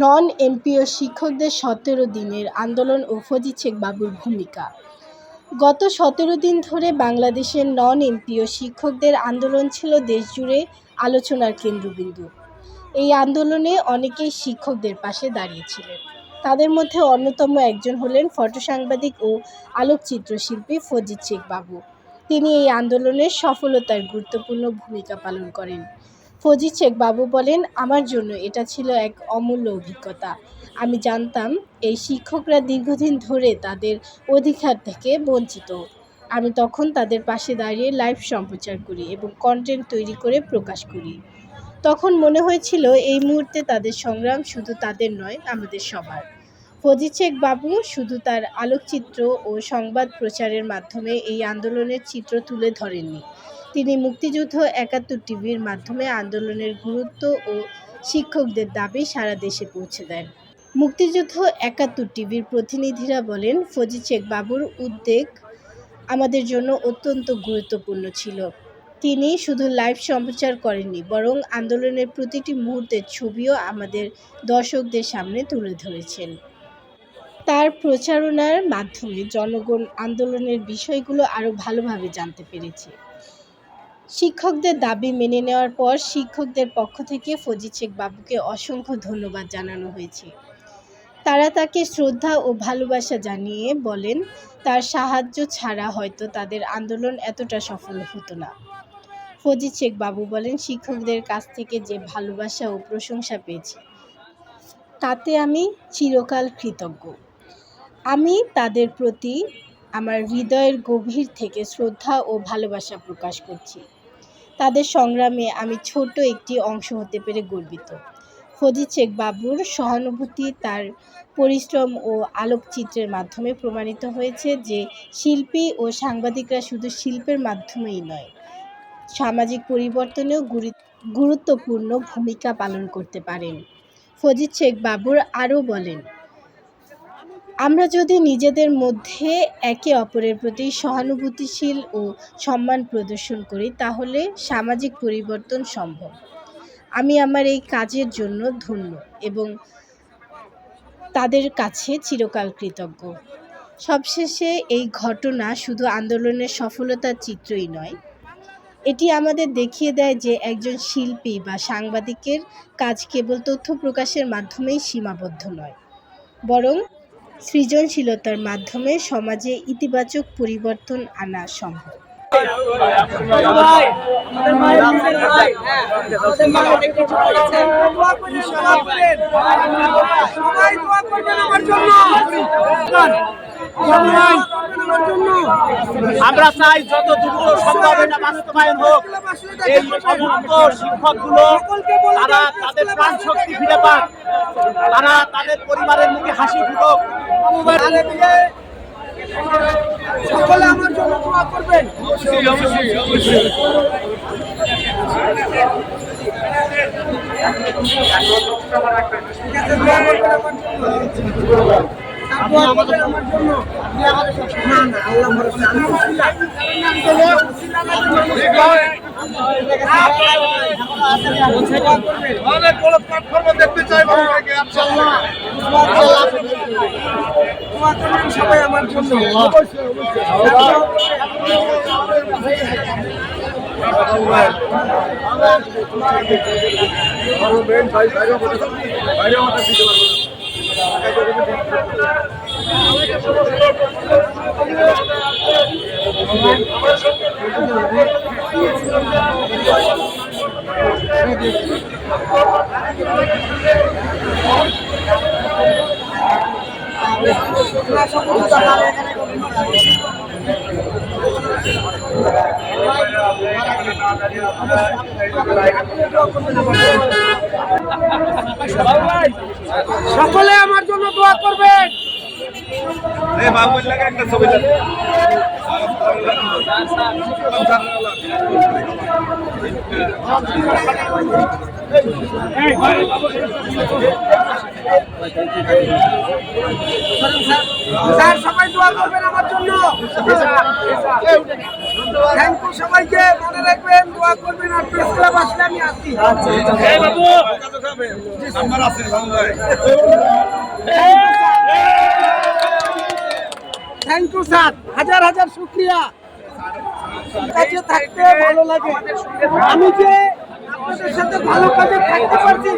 Non MPO শিক্ষকদের সতেরো দিনের আন্দোলন ও শেখ বাবুর ভূমিকা। গত সতেরো দিন ধরে বাংলাদেশের নন এমপিও শিক্ষকদের আন্দোলন ছিল দেশজুড়ে আলোচনার কেন্দ্রবিন্দু। এই আন্দোলনে অনেকেই শিক্ষকদের পাশে দাঁড়িয়েছিলেন। তাদের মধ্যে অন্যতম একজন হলেন ফটো সাংবাদিক ও আলোকচিত্র শিল্পী ফজিদ শেখ বাবু। তিনি এই আন্দোলনের সফলতার গুরুত্বপূর্ণ ভূমিকা পালন করেন। ফজিদ শেখ বাবু বলেন, আমার জন্য এটা ছিল এক অমূল্য অভিজ্ঞতা। আমি জানতাম এই শিক্ষকরা দীর্ঘদিন ধরে তাদের অধিকার থেকে বঞ্চিত। আমি তখন তাদের পাশে দাঁড়িয়ে লাইভ সম্প্রচার করি এবং কন্টেন্ট তৈরি করে প্রকাশ করি। তখন মনে হয়েছিল এই মুহূর্তে তাদের সংগ্রাম শুধু তাদের নয়, আমাদের সবার। ফজিদ শেখ বাবু শুধু তার আলোকচিত্র ও সংবাদ প্রচারের মাধ্যমে এই আন্দোলনের চিত্র তুলে ধরেননি। তিনি মুক্তিযুদ্ধ একাত্তর টিভির মাধ্যমে আন্দোলনের গুরুত্ব ও শিক্ষকদের দাবি সারা দেশে পৌঁছে দেন। মুক্তিযুদ্ধ একাত্তর টিভির প্রতিনিধিরা বলেন ফজি শেখ বাবুর উদ্বেগ আমাদের জন্য অত্যন্ত গুরুত্বপূর্ণ ছিল। তিনি শুধু লাইভ সম্প্রচার করেননি, বরং আন্দোলনের প্রতিটি মুহূর্তের ছবিও আমাদের দর্শকদের সামনে তুলে ধরেছেন। তার প্রচারণার মাধ্যমে জনগণ আন্দোলনের বিষয়গুলো আরও ভালোভাবে জানতে পেরেছে। শিক্ষকদের দাবি মেনে নেওয়ার পর শিক্ষকদের পক্ষ থেকে ফজিদ শেখ বাবুকে অসংখ্য ধন্যবাদ জানানো হয়েছে। তারা তাকে শ্রদ্ধা ও ভালোবাসা জানিয়ে বলেন, তার সাহায্য ছাড়া হয়তো তাদের আন্দোলন এতটা সফল হতো না। ফজিদ শেখ বাবু বলেন, শিক্ষকদের কাছ থেকে যে ভালোবাসা ও প্রশংসা পেয়েছি, তাতে আমি চিরকাল কৃতজ্ঞ। আমি তাদের প্রতি আমার হৃদয়ের গভীর থেকে শ্রদ্ধা ও ভালোবাসা প্রকাশ করছি। তাদের সংগ্রামে আমি ছোট একটি অংশ হতে পেরে গর্বিত। ফজিদ শেখ বাবুর সহানুভূতি, তার পরিশ্রম ও আলোকচিত্রের মাধ্যমে প্রমাণিত হয়েছে যে শিল্পী ও সাংবাদিকরা শুধু শিল্পের মাধ্যমেই নয়, সামাজিক পরিবর্তনেও গুরু- গুরুত্বপূর্ণ ভূমিকা পালন করতে পারেন। ফজিদ শেখ বাবুর আরও বলেন আমরা যদি নিজেদের মধ্যে একে অপরের প্রতি সহানুভূতিশীল ও সম্মান প্রদর্শন করি, তাহলে সামাজিক পরিবর্তন সম্ভব। আমি আমার এই কাজের জন্য ধন্য এবং তাদের কাছে চিরকাল কৃতজ্ঞ। সবশেষে এই ঘটনা শুধু আন্দোলনের সফলতার চিত্রই নয়, এটি আমাদের দেখিয়ে দেয় যে একজন শিল্পী বা সাংবাদিকের কাজ কেবল তথ্য প্রকাশের মাধ্যমেই সীমাবদ্ধ নয়, বরং সৃজনশীলতার মাধ্যমে সমাজে ইতিবাচক পরিবর্তন আনা সম্ভব। আমার চাই যত দ্রুত সম্ভব এটা বাস্তবায়ন হোক। এই সমস্ত শিক্ষকগুলো, তারা তাদের প্রাণ শক্তি ফিরে পাক। তারা তাদের পরিবারের মুখে হাসি ফুটুক। সকলে আমার জন্য দোয়া করবেন। আমাদের আমার জন্য। না না আল্লাহ ভরসা আমি উসিলা। আমি তো বড় উসিলা না তো মানুষ না। দোয়া করবেন। অনেক বড় প্ল্যাটফর্ম দেখতে চাই বাবু ভাইকে ইনশাআল্লাহ দোয়া করবেন। দোয়া করবেন সবাই আমার জন্য বাইরে আমাদের দিতে পারব না। সকলে আমার জন্য দোয়া করবেন। স্যার সবাই দোয়া করবেন আমার জন্য। থ্যাংক ইউ সবাইকে মনে রাখবেন দোয়া করবেন আর প্রেস ক্লাব আসলে আমি আসি নাম্বার আছে থ্যাংক ইউ স্যার। হাজার হাজার শুক্রিয়া। কাছে থাকতে ভালো লাগে। আমি যে আপনাদের সাথে ভালো কাজে থাকতে পারছি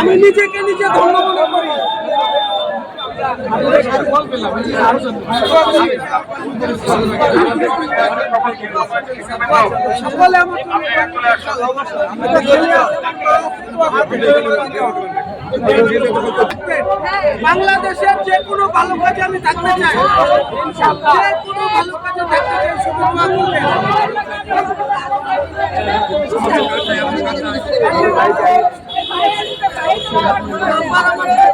আমি নিজেকে নিজে ধন্য মনে করি। বাংলাদেশের যে কোনো ভালো কাজে আমি থাকতে চাই। যে কোনো ভালো কাজে থাকতে চাই শুধু দোয়া করবেন। নাম্বার আমার যে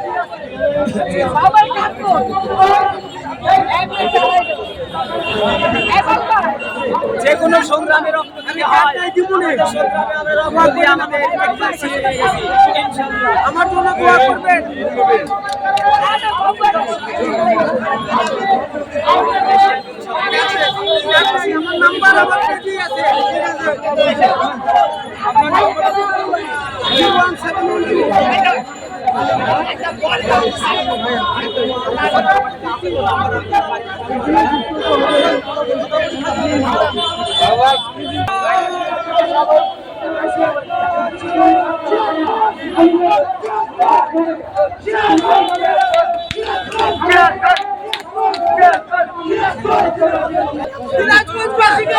কোনো আমাদের আমার জন্য দোয়া করবেন। আমার নাম্বার আমার কাছেই আছে। One seven one two দিনাজপুরবাসীকে